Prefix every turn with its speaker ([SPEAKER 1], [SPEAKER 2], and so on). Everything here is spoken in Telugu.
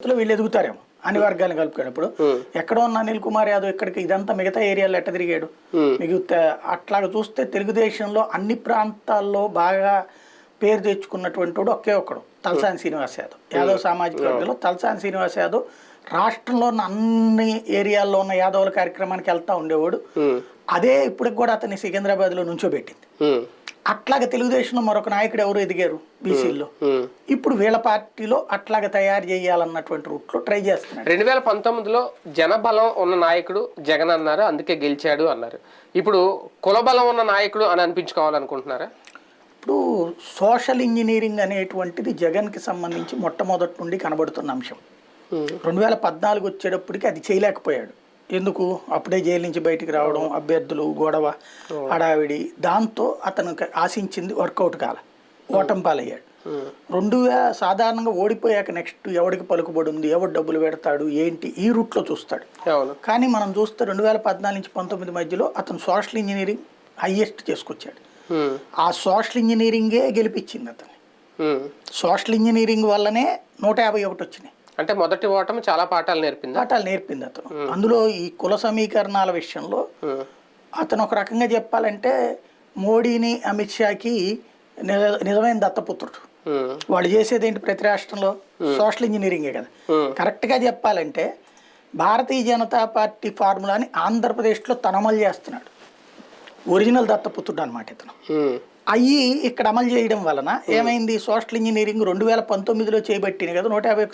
[SPEAKER 1] లో వీళ్ళు ఎదుగుతారేమో అన్ని వర్గాలను కలుపుకున్నప్పుడు ఎక్కడో ఉన్న అనిల్ కుమార్ యాదవ్ ఇక్కడికి ఇదంతా మిగతా ఏరియాలో ఎట్ట తిరిగాడు? మిగతా అట్లాగా చూస్తే తెలుగుదేశంలో అన్ని ప్రాంతాల్లో బాగా పేరు తెచ్చుకున్నటువంటి వాడు ఒకే ఒక్కడు తలసాని శ్రీనివాస్ యాదవ్. యాదవ్ సామాజిక వర్గంలో తలసాని శ్రీనివాస్ యాదవ్ రాష్ట్రంలో ఉన్న అన్ని ఏరియాల్లో ఉన్న యాదవుల కార్యక్రమానికి వెళ్తా ఉండేవాడు. అదే ఇప్పటికి కూడా అతన్ని సికింద్రాబాద్లో నుంచోబెట్టింది. అట్లాగే తెలుగుదేశంలో మరొక నాయకుడు ఎవరు ఎదిగారు బీసీల్లో. ఇప్పుడు వీళ్ళ పార్టీలో అట్లాగే తయారు చేయాలన్నటువంటి రూట్లో ట్రై చేస్తున్నాడు
[SPEAKER 2] రెండు వేల పంతొమ్మిదిలో జనబలం ఉన్న నాయకుడు జగన్ అన్నారు అందుకే గెలిచాడు అన్నారు. ఇప్పుడు కులబలం ఉన్న నాయకుడు అని అనిపించుకోవాలనుకుంటున్నారా?
[SPEAKER 1] ఇప్పుడు సోషల్ ఇంజనీరింగ్ అనేటువంటిది జగన్కి సంబంధించి మొట్టమొదటి నుండి కనబడుతున్న అంశం. రెండు వేల పద్నాలుగు వచ్చేటప్పటికి అది చేయలేకపోయాడు. ఎందుకు అప్పుడే జైలు నుంచి బయటికి రావడం అభ్యర్థులు గొడవ హడావిడి దాంతో అతను ఆశించింది వర్కౌట్ కాల. ఓటం పాలయ్యాడు. రెండు సాధారణంగా ఓడిపోయాక నెక్స్ట్ ఎవడికి పలుకుబడి ఉంది ఎవడు డబ్బులు పెడతాడు ఏంటి ఈ రూట్లో చూస్తాడు. కానీ మనం చూస్తే రెండు వేల పద్నాలుగు నుంచి పంతొమ్మిది మధ్యలో అతను సోషల్ ఇంజనీరింగ్ హయ్యెస్ట్ చేసుకొచ్చాడు. ఆ సోషల్ ఇంజనీరింగే గెలిపించింది అతన్ని. సోషల్ ఇంజనీరింగ్ వల్లనే నూట యాభై ఒకటి వచ్చినాయి.
[SPEAKER 2] అంటే మొదటి ఓటమి చాలా పాఠాలు నేర్పిందా.
[SPEAKER 1] పాఠాలు నేర్పింది అతను. అందులో ఈ కుల సమీకరణాల విషయంలో అతను ఒక రకంగా చెప్పాలంటే మోడీని అమిత్ షాకి నిజ- నిజమైన దత్తపుత్రుడు. వాళ్ళు చేసేది ఏంటి ప్రతి రాష్ట్రంలో? సోషల్ ఇంజనీరింగే కదా.
[SPEAKER 2] ఉమ్,
[SPEAKER 1] కరెక్ట్గా చెప్పాలంటే భారతీయ జనతా పార్టీ ఫార్ములాని ఆంధ్రప్రదేశ్లో తనమలు చేస్తున్నాడు. ఒరిజినల్ దత్తపుత్రుడు అనమాట ఇతను. అయ్యి ఇక్కడ అమలు చేయడం వలన ఏమైంది? సోషల్ ఇంజనీరింగ్ రెండు వేల పంతొమ్మిదిలో చేయబట్టింది కదా నూట యాభై